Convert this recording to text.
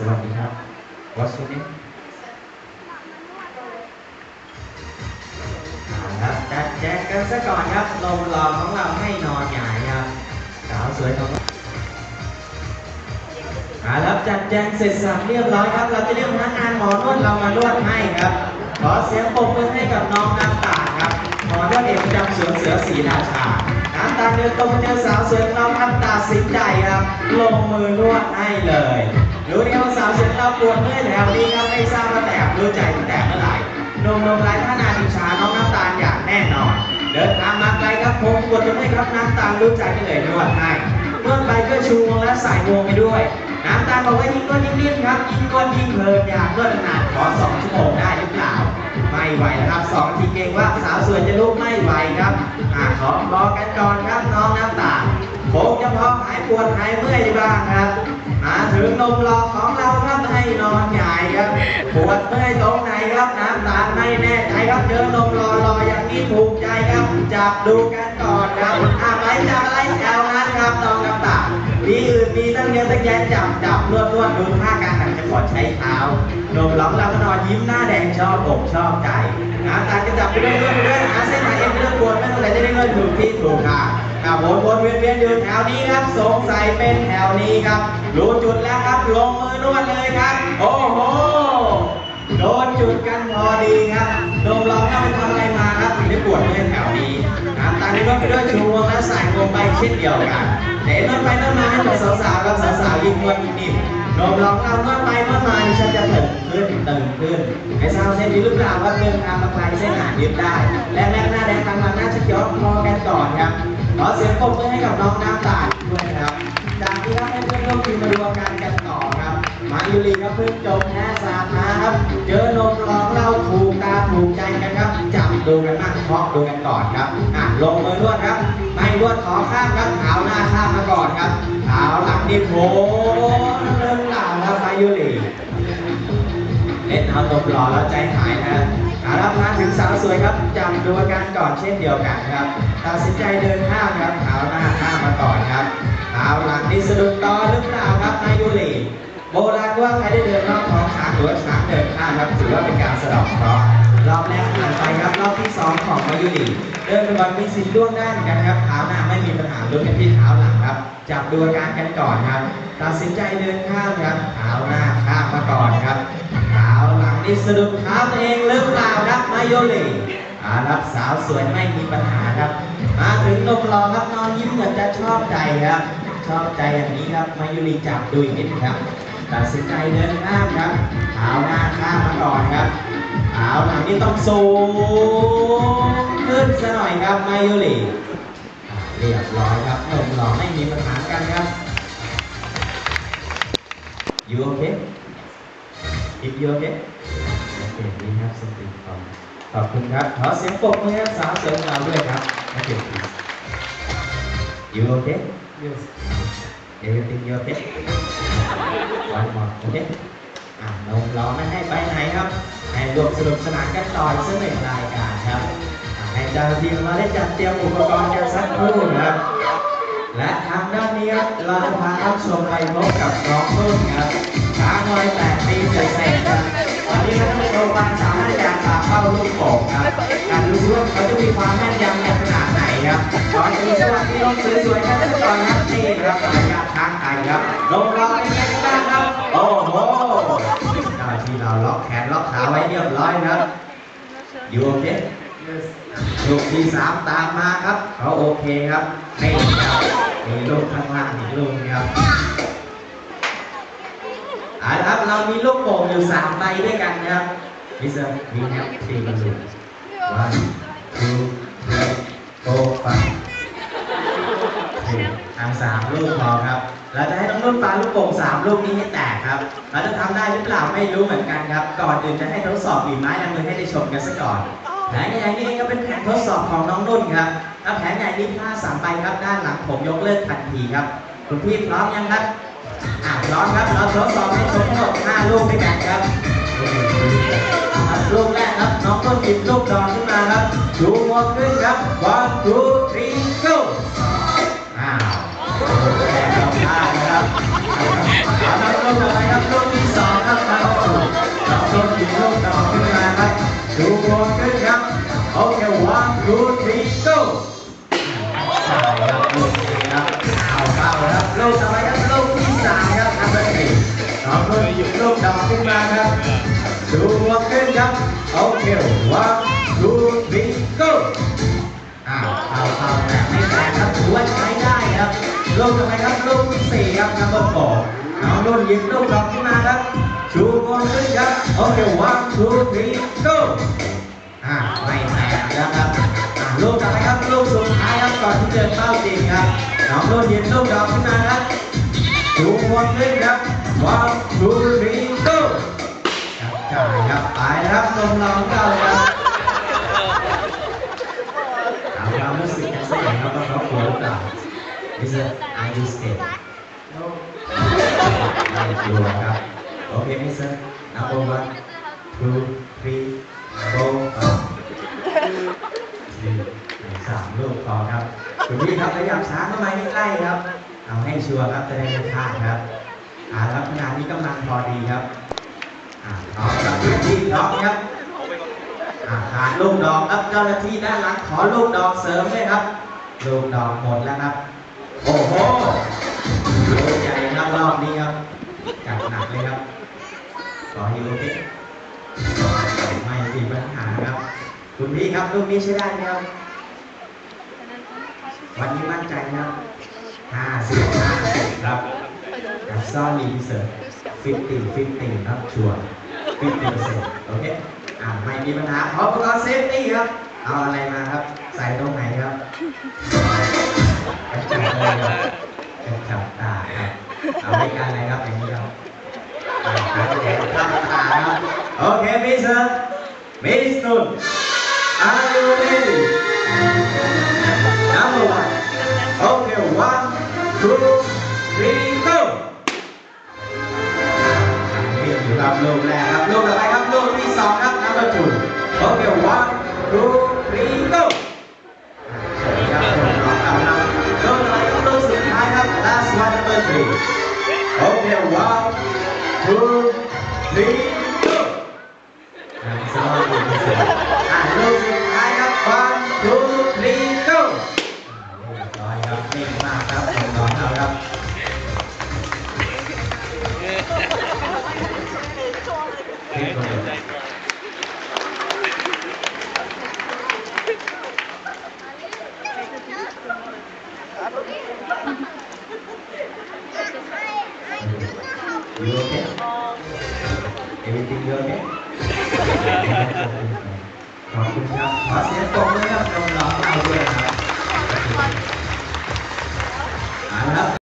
สวัสดีครับ What's your name เอาละครับจัดแจงกันซะก่อนครับลมหลอกของเราให้นอนหงายครับสาวสวยของเราอาละครับจัดแจงเสร็จสับเรียบร้อยครับ เราจะเรียกพนักงานหมอนวดเรามานวดให้ครับ ขอเสียงปรบมือให้กับน้องน้ำตาครับหมอนวดเอกประจำสวนเสือศรีราชา น้ำตาลเดินตรงมาเจอสาวสวยของน้ำตาสินใจครับ ลงมือนวดให้เลยรู้ดีว่าสาวสวยของเราปวดเมื่อยแถวนี้ครับไม่ทราบว่าแตกรู้ใจตั้งแต่เมื่อไหร่นมนมไรท่านาดิชาน้องน้ำตาลอย่างแน่นอน เดินตามมาไกลครับผมปวดจะไม่ครับน้ำตาลรู้ใจก็เลยนวดให้ นวดไปก็ชูวงและใส่วงไปด้วยน้ำตาลบอกว่ายิ่งก้นยิ่งนิ่มครับยิ่งก้นยิ่งเพลินอยากนวดนานขอสองชั่วโมงได้หรือเปล่าไม่ไหวแล้วครับสองทีเก่งว่าสาวสวยจะลุกไม่ไหวครับอ่าขอรอกันก่อนครับน้องน้ำตา ลคงจะพอหายปวดหายเมื่อยบ้างครับ มาถึงนมรอของเราครับให้นอนใหญ่ครับ ปวดเมื่อยตรงไหนครับน้ำตาลไม่แน่ใจครับเจอนมรอรออย่างนี้ถูกใจครับ จับดูกันก่อนครับอาไปจับอะไรแถวนั้นครับน้องน้ำตาลมีอื่นมีตั้งเยอะตั้งแยะจับจับนวดนวดดูท่าการหันจะกดใช้เท้านมร้องเราก็นอนยิ้มหน้าแดงชอบอกชอบใจน้ำตาลก็จับไปเรื่อยๆไปเรื่อยหาเส้นหาเอ็นเรื่องปวดไม่เท่าไหร่จะได้เงินถูกที่ถูกทาง อะวนวนเวียนเวียนอยู่แถวนี้ครับ สงสัยเป็นแถวนี้ครับรู้จุดแล้วครับลงมือนวดเลยครับ โอ้โหโดนจุดกันพอดีครับโดมลองถ้าไปทำอะไรมาครับถึงได้ปวดเมื่อแถวนี้น้ำตาลนี่ก็ไปด้วยชูวงและใส่วงไปเช่นเดียวกันเดี๋ยวนวดไปนวดมาให้กับสาวๆกับสาวๆยิ่งนวดยิ่งนิ่มโดมลองเรานวดไปนวดมาฉันจะตึงขึ้นตึงขึ้นไอ้สาวเส้นนี้รือเปล่าว่าเดินทางมาไกลเส้นหาดยิบได้ และแรกหน้าแดงกลางหลังหน้าจะย้อนคอกันก่อนครับ ขอเสียงปรบมือให้กับน้องน้ำตาลด้วยครับ จากที่รับให้เพื่อนร่วมทีมมารวมกันกันต่อครับ มายุรีครับเพิ่งจบแพ้สาดมาครับ เจอนมร้องเราถูกตาถูกใจกันครับ จับดูกันนั่งเคาะดูกันก่อนครับอะลงมือนวดครับไม่นวดขอข้ามครับเท้าหน้าข้ามมาก่อนครับเท้าหลังนี่โผล่เริ่มหลังครับมายุรีเล่นเอาตบหล่อแล้วใจหายนะ เอาละมาถึงสาวสวยครับจำดูอาการก่อนเช่นเดียวกันครับตัดสินใจเดินข้ามครับเท้าหน้าข้ามมาก่อนครับเท้าหลังนี่สะดุดต่อหรือเปล่าครับนายุรีโบราณว่าใครได้เดินรอบท้องช้างหรือว่าช้างเดินข้ามครับถือว่าเป็นการสะดอกเคราะห์รอบแรกผ่านไปครับรอบที่สองของมายุรีเดินไปบอลมีสิทธิ์ล่วงได้เหมือนกันครับเท้าหน้าไม่มีปัญหาลุ้นกันที่เท้าหลังครับจับดูอาการกันก่อนครับตัดสินใจเดินข้ามครับเท้า นี่สะดุดเท้าตัวเองหรือเปล่าครับมาโยลีอารับสาวสวยไม่มีปัญหาครับ มาถึงนมรอครับนอนยิ้มเหมือนจะชอบใจครับ ชอบใจอย่างนี้ครับมายุรีจับดูอีกนิดครับตัดสินใจเดินข้ามครับเท้าหน้าข้ามมาก่อนครับเท้าหลังนี่ต้องสูงขึ้นซะหน่อยครับมายุรีเรียบร้อยครับนมรอไม่มีปัญหากันครับ You okay? If you okay? Okay, we have something from ขอบคุณครับ ขอเสียงปรบมือให้สาวสวยของเราด้วยครับ Okay, please. You okay? Yes. Everything you okay? One more, okay? อะนมรอไม่ให้ไปไหนครับ ให้รวมสนุกสนานกันต่ออีกสักหนึ่งรายการครับอะให้เจ้าหน้าที่มาได้จัดเตรียมอุปกรณ์กันสักครู่นะครับ และทางด้านนี้ครับเราจะพาท่านผู้ชมไปพบกับน้องนุ่นครับช้างวัยแปดปีเศษๆครับ พาเข้าลูกโป่งครับการรู้ว่าเขาจะมีความแม่นยำในขนาดไหนครับตอนนี้สวัสดีลงสวยๆกันสักก่อนครับนี่ครับระยะทางไกลครับลงรอเป็นไงบ้างครับ โอ้โหเจ้าหน้าที่เราล็อกแขนล็อกขาไว้เรียบร้อยครับอยู่โอเคลูกที่สามตามมาครับ เขาโอเคครับนี่ครับมีลูกข้างล่างอีกลูกครับเอาละครับเรามีลูกโป่งอยู่สามใบด้วยกันนะครับ มิสเตอร์มีแฮปปี้กันลูก one two three four five ทางสามลูกพอครับ เราจะให้น้องนุ่นปาลูกโป่งสามลูกนี้ให้แตกครับ เราจะทำได้หรือเปล่าไม่รู้เหมือนกันครับ ก่อนอื่นจะให้ทดสอบฝีไม้ลายมือให้ได้ชมกันซะก่อนแผนใหญ่นี้ก็เป็นแผนทดสอบของน้องนุ่นครับถ้าแผนใหญ่นี้พลาดสามใบครับ ด้านหลังผมยกเลิกทันทีครับ คุณพี่พร้อมยังครับอ่าพร้อมครับ เราทดสอบให้ชมทั้งหมด5ลูกด้วยกันครับ ลูกแรกครับน้องต้นติดลูกดอกขึ้นมาครับชูงวงขึ้นครับบอลทูทรีโก้อ้าวครับเอาทำลูกต่อไปครับลูกที่สองครับทางสู่น้องต้นติดลูกดอกขึ้นมาครับชูงวงขึ้นครับโอเควันทูทรีโก้ลูกต่อไปครับลูกที่สามครับอันดับสี่น้องต้นติดลูกดอกขึ้นมาครับ ชูหัวขึ้นครับโอเค one two three go อ้าวเอาเอาแบบไม่แรงครับถือว่าใช้ได้ครับลูกต่อไปครับลูกสี่ครับนัมเบอร์โฟน้องนุ่นยิบลูกดอกขึ้นมาครับชูหัวขึ้นครับโอเค one two three go อ่าไม่แรงแล้วครับอ่าลูกต่อไปครับลูกสุดท้ายครับก่อนที่จะเป้าจริงครับน้องนุ่นยิบลูกดอกขึ้นมาครับชูหัวขึ้นครับ one two three go ครับจ่ายครับไปแล้วครับลงเราเก้าเลยครับถามความรู้สึกกันสักหน่อยครับว่าเขากลัวหรือเปล่า Is it are you scared No. ไม่กลัวครับโอเคไหม sir number one two three four five สามลูกพอครับคุณพี่ครับขยับช้าเข้ามาใกล้ๆครับ เอาให้ชัวร์ครับจะได้ไม่พลาดครับอ่าแล้วงานนี้กำลังพอดีครับ กับพื้นที่พร้อมครับอาหาลูกดอกครับเจ้าหน้าที่ด้านหลังขอลูกดอกเสริมด้วยครับ ลูกดอกหมดแล้วครับ โอ้โหลูกใหญ่ครับรอบนี้ครับจัดหนักเลยครับขอให้ลูกนี้ไม่มีปัญหาครับ คุณพี่ครับลูกนี้ใช้ได้ไหมครับวันนี้มั่นใจครับห้าสิบห้าสิบครับกับซ่อนรีเสิร์ฟ ฟิฟตี้ฟิฟตี้ครับชัวร์ฟิฟตี้เปอร์เซ็นโอเคอ่าไม่มีปัญหาขออุปกรณ์เซฟตี้ครับ เอาอะไรมาครับ ใส่ตรงไหนครับกระจับเลยครับกระจับตาครับ เอาไว้กันอะไรครับอย่างนี้ครับอ่าแดดข้ามตาครับโอเคมิสเตอร์มิสตุน Are you ready? Number one. Okay, one, two, two three go อ่าสวัสดีครับอ่าลูกสุดท้ายครับ one two three go อ่ everything you ya. okay? Maksudnya, masih pokoknya udah